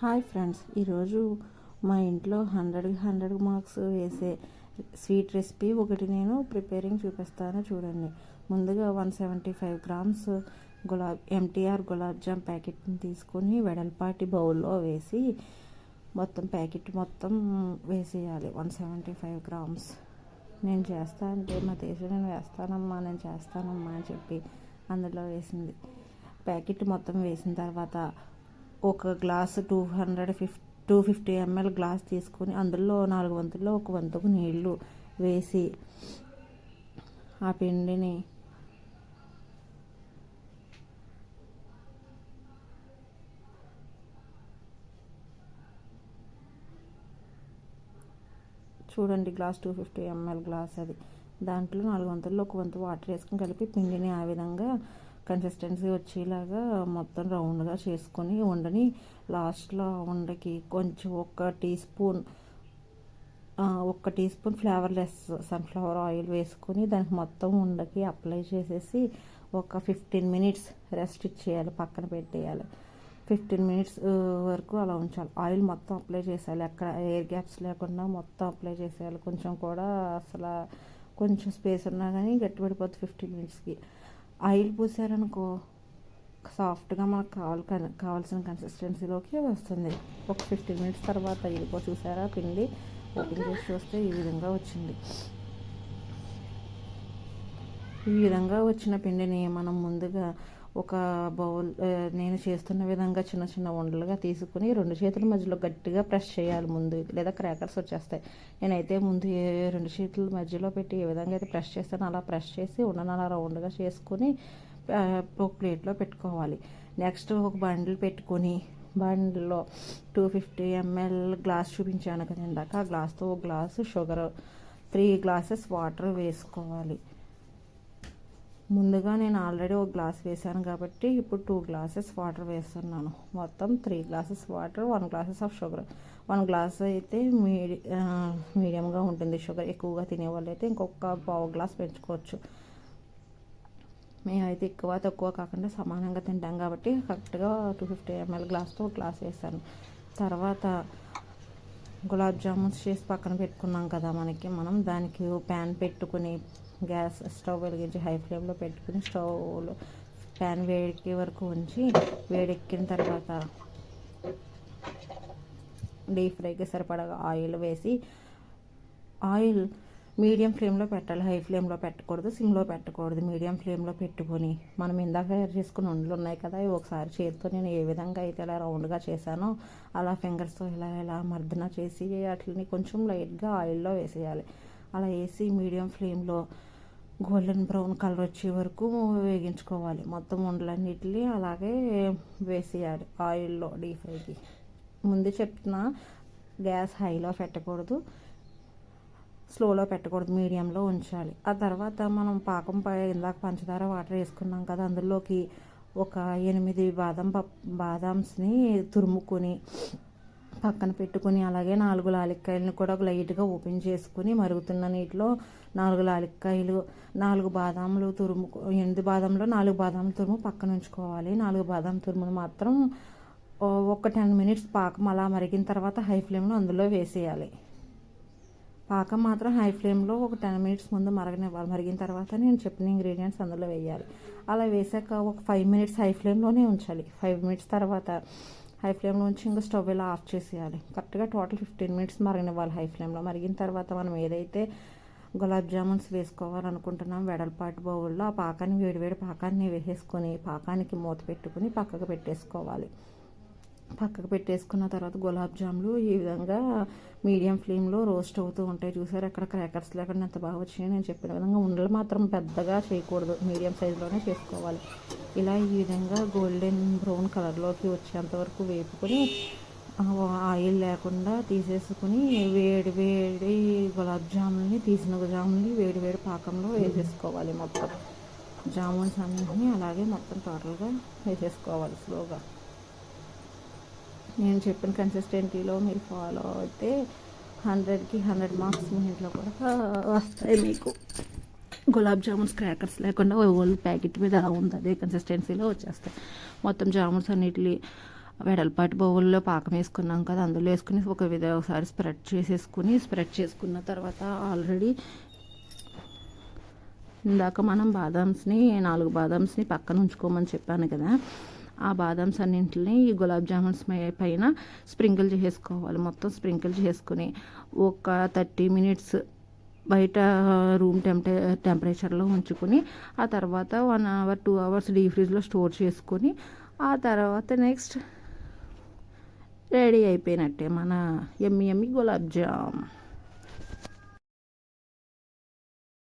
Hi friends ఈరోజు మా ఇంట్లో హండ్రెడ్ హండ్రెడ్ మార్క్స్ వేసే స్వీట్ రెసిపీ ఒకటి నేను ప్రిపేరింగ్ చూపిస్తాను చూడండి. ముందుగా one seventy five grams gulab MTR gulab jam ప్యాకెట్ని తీసుకొని వెడల్పాటి బౌల్లో వేసి మొత్తం ప్యాకెట్ మొత్తం వేసేయాలి. One seventy five grams. నేను చేస్తా అంటే మా దేశం నేను వేస్తానమ్మా నేను చేస్తానమ్మా అని చెప్పి అందులో వేసింది. ప్యాకెట్ మొత్తం వేసిన తర్వాత ఒక glass two hundred fif two fifty ML glass తీసుకొని అందులో నాలుగు వంతుల్లో ఒక వంతుకు నీళ్ళు వేసి ఆ పిండిని చూడండి glass two fifty ML glass అది. దాంట్లో నాలుగు వంతుల్లో ఒక వంతు వాటర్ వేసుకొని కలిపి పిండిని ఆ విధంగా కన్సిస్టెన్సీ వచ్చేలాగా మొత్తం రౌండ్గా చేసుకొని ఉండని లాస్ట్లో ఉండకి కొంచెం ఒక టీ స్పూన్ ఒక teaspoon flavourless sunflower oil వేసుకొని దానికి మొత్తం ఉండకి అప్లై చేసేసి ఒక ఫిఫ్టీన్ మినిట్స్ రెస్ట్ ఇచ్చేయాలి పక్కన పెట్టేయాలి. ఫిఫ్టీన్ మినిట్స్ వరకు అలా ఉంచాలి. ఆయిల్ మొత్తం అప్లై చేసేయాలి. ఎక్కడ ఎయిర్ గ్యాప్స్ లేకుండా మొత్తం అప్లై చేసేయాలి. కొంచెం కూడా అసలు కొంచెం స్పేస్ ఉన్నా కానీ గట్టిపడిపోతుంది ఫిఫ్టీన్ మినిట్స్కి. ఆయిల్ పూసారనుకో సాఫ్ట్గా మనకు కావాలి కావాల్సిన కన్సిస్టెన్సీలోకి వస్తుంది. ఒక ఫిఫ్టీన్ మినిట్స్ తర్వాత ఇదిగో చూసారా పిండి ఓపెన్ చేసి చూస్తే ఈ విధంగా వచ్చింది. ఈ విధంగా వచ్చిన పిండిని మనం ముందుగా ఒక బౌల్ నేను చేస్తున్న విధంగా చిన్న చిన్న ఉండలుగా తీసుకుని రెండు చేతుల మధ్యలో గట్టిగా ప్రెస్ చేయాలి ముందు లేదా క్రాకర్స్ వచ్చేస్తాయి. నేనైతే ముందు రెండు చేతుల మధ్యలో పెట్టి ఏ విధంగా అయితే ప్రెస్ చేస్తానో అలా ప్రెస్ చేసి ఉండను అలా రౌండ్గా చేసుకుని ఒక ప్లేట్లో పెట్టుకోవాలి. నెక్స్ట్ ఒక బండిల్ పెట్టుకొని బండిలో టూ ఫిఫ్టీ ఎంఎల్ గ్లాస్ చూపించాను కదా ఇందాక ఆ గ్లాస్తో ఒక glass sugar three glasses water వేసుకోవాలి. ముందుగా నేను ఆల్రెడీ ఒక గ్లాస్ వేసాను కాబట్టి ఇప్పుడు టూ గ్లాసెస్ వాటర్ వేస్తున్నాను. మొత్తం three glasses water one glasses of sugar. One glass అయితే మీడి మీడియంగా ఉంటుంది షుగర్. ఎక్కువగా తినేవాళ్ళు అయితే ఇంకొక పావు గ్లాస్ పెంచుకోవచ్చు. మేమైతే ఎక్కువ తక్కువ కాకుండా సమానంగా తింటాం కాబట్టి కరెక్ట్గా టూ ఫిఫ్టీ ఎంఎల్ గ్లాస్తో ఒక గ్లాస్ వేసాను తర్వాత గులాబ్ జామున్స్ చేసి పక్కన పెట్టుకున్నాం కదా మనకి. మనం దానికి ప్యాన్ పెట్టుకుని గ్యాస్ స్టవ్ వెలిగించి హై ఫ్లేమ్లో పెట్టుకుని స్టవ్లో ప్యాన్ వేడికి వరకు ఉంచి వేడెక్కిన తర్వాత డీప్ ఫ్రైకి సరిపడగా ఆయిల్ వేసి ఆయిల్ మీడియం ఫ్లేమ్లో పెట్టాలి. హై ఫ్లేమ్లో పెట్టకూడదు సిమ్లో పెట్టకూడదు. మీడియం ఫ్లేమ్లో పెట్టుకొని మనం ఇందాక తయారు చేసుకున్న ఉండలు ఉన్నాయి కదా ఇవి ఒకసారి చేతితో నేను ఏ విధంగా అయితే ఇలా రౌండ్గా చేశానో అలా ఫింగర్స్తో ఇలా ఇలా మర్దన చేసి వాటిని కొంచెం లైట్గా ఆయిల్లో వేసేయాలి. అలా వేసి మీడియం ఫ్లేమ్లో గోల్డెన్ బ్రౌన్ కలర్ వచ్చే వరకు వేగించుకోవాలి. మొత్తం ఉండలన్నిటిని అలాగే వేసేయాలి ఆయిల్లో డీప్ ఫ్రైకి. ముందు చెప్తున్నా గ్యాస్ హైలో పెట్టకూడదు. స్లోలో పెట్టకూడదు మీడియంలో ఉంచాలి. ఆ తర్వాత మనం పాకం పై ఇందాక పంచదార వాటర్ వేసుకున్నాం కదా అందులోకి ఒక ఎనిమిది బాదం పప్ బాదామ్స్ని తురుముకొని పక్కన పెట్టుకుని అలాగే నాలుగు లాలిక్కాయలను కూడా ఒక లైట్గా ఓపెన్ చేసుకుని మరుగుతున్న నీటిలో నాలుగు లాలిక్కాయలు నాలుగు బాదాములు తురుము ఎనిమిది బాదంలో నాలుగు బాదాం తురుము పక్కన ఉంచుకోవాలి. నాలుగు బాదాం తురుమును మాత్రం ఒక టెన్ మినిట్స్ పాకం అలా మరిగిన తర్వాత హై ఫ్లేమ్లో అందులో వేసేయాలి. పాకం మాత్రం హై ఫ్లేమ్లో ఒక టెన్ మినిట్స్ ముందు మరగనివ్వాలి. మరిగిన తర్వాత నేను చెప్పిన ఇంగ్రీడియంట్స్ అందులో వేయాలి. అలా వేసాక ఒక ఫైవ్ మినిట్స్ హై ఫ్లేమ్లోనే ఉంచాలి. ఫైవ్ మినిట్స్ తర్వాత హై ఫ్లేమ్లో ఉంచి ఇంకా స్టవ్ ఇలా ఆఫ్ చేసేయాలి. కరెక్ట్గా టోటల్ ఫిఫ్టీన్ మినిట్స్ మరగనివ్వాలి హై ఫ్లేమ్లో. మరిగిన తర్వాత మనం ఏదైతే గులాబ్ జామున్స్ వేసుకోవాలనుకుంటున్నాం వెడల్పాటి బౌల్లో ఆ పాకాన్ని వేడివేడి పాకాన్ని వేసేసుకొని పాకానికి మూత పెట్టుకుని పక్కకు పెట్టేసుకోవాలి. పక్కకు పెట్టేసుకున్న తర్వాత గులాబ్ జాములు ఈ విధంగా మీడియం ఫ్లేమ్లో రోస్ట్ అవుతూ ఉంటాయి. చూసారు? అక్కడ క్రాకర్స్ లేకుండా ఎంత బాగా వచ్చినాయి నేను చెప్పిన విధంగా ఉండలు మాత్రం పెద్దగా చేయకూడదు. మీడియం సైజులోనే చేసుకోవాలి. ఇలా ఈ విధంగా గోల్డెన్ బ్రౌన్ కలర్లోకి వచ్చేంతవరకు వేపుకొని ఆయిల్ లేకుండా తీసేసుకుని వేడి వేడి గులాబ్ జాములని తీసిన జాములని వేడి వేడి పాకంలో వేసేసుకోవాలి మొత్తం. జామున్స్ అన్నింటినీ అలాగే మొత్తం టోటల్గా వేసేసుకోవాలి స్లోగా. నేను చెప్పిన కన్సిస్టెంటీలో మీరు ఫాలో అయితే హండ్రెడ్కి హండ్రెడ్ మార్క్స్ మీ ఇంట్లో కూడా వస్తాయి మీకు. గులాబ్ జామున్స్ క్రాకర్స్ లేకుండా ఓల్డ్ ప్యాకెట్ మీద ఉంది. అదే కన్సిస్టెన్సీలో వచ్చేస్తాయి. మొత్తం జామున్స్ అన్నిటిని వెడల్పాటి బౌల్లో పాకం వేసుకున్నాం కదా అందులో వేసుకుని ఒక విధ ఒకసారి స్ప్రెడ్ చేసేసుకుని స్ప్రెడ్ చేసుకున్న తర్వాత ఆల్రెడీ ఇందాక మనం బాదామ్స్ని నాలుగు బాదామ్స్ని పక్కన ఉంచుకోమని చెప్పాను కదా ఆ బాదామ్స్ అన్నింటిని ఈ గులాబ్ జామున్స్ పైన స్ప్రింకిల్ చేసుకోవాలి మొత్తం స్ప్రింకిల్ చేసుకుని ఒక థర్టీ మినిట్స్ బయట రూమ్ టెంపరే టెంపరేచర్లో ఉంచుకొని ఆ తర్వాత వన్ అవర్ టూ అవర్స్ డీ ఫ్రిడ్జ్లో స్టోర్ చేసుకొని ఆ తర్వాత నెక్స్ట్ రెడీ అయిపోయినట్టే మన ఎమ్మి ఎమ్మి గులాబ్ జామ్.